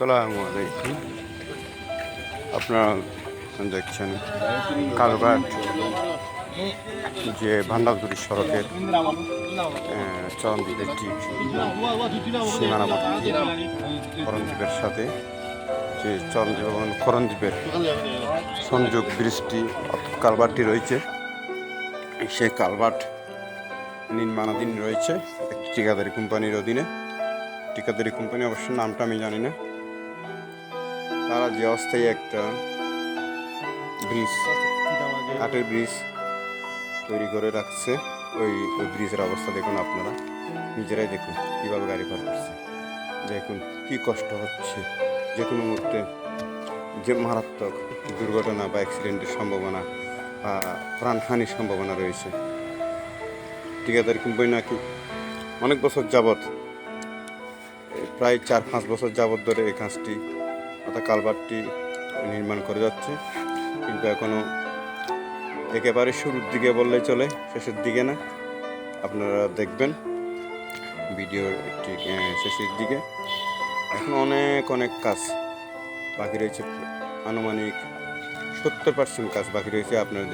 আসসালামু আলাইকুম। আপনারা দেখছেন কালঘাট যে ভান্ডারদুরি সড়কের চরণদ্বীপের ঠিক সীমানাবর্তী করণদ্বীপের সাথে, যে চরণদ্বীপ এবং করণদ্বীপের সংযোগ ব্রিজটি কালভার্টটি রয়েছে। সেই কালভার্ট নির্মাণাধীন রয়েছে একটি ঠিকাদারি কোম্পানির অধীনে। ঠিকাদারি কোম্পানি অবশ্য নামটা আমি জানি না। তারা যে অস্থায়ী একটা ব্রিজ, কাঠের ব্রিজ তৈরি করে রাখছে, ওই ওই ব্রিজের অবস্থা দেখুন আপনারা। নিজেরাই দেখুন কীভাবে গাড়ি পার করছে। দেখুন কি কষ্ট হচ্ছে। যে কোনো মুহূর্তে যে মারাত্মক দুর্ঘটনা বা অ্যাক্সিডেন্টের সম্ভাবনা বা প্রাণহানির সম্ভাবনা রয়েছে। ঠিকাদারি কোম্পানি নাকি অনেক বছর যাবত প্রায় চার পাঁচ বছর যাবত ধরে এই কাজটি অর্থাৎ কালভারটি নির্মাণ করে যাচ্ছে। কিন্তু এখনও একেবারে শুরুর দিকে বললেই চলে, শেষের দিকে না। আপনারা দেখবেন ভিডিওর একটি শেষের দিকে। এখন অনেক অনেক কাজ বাকি রয়েছে। আনুমানিক সত্তর পার্সেন্ট কাজ বাকি রয়েছে, আপনারা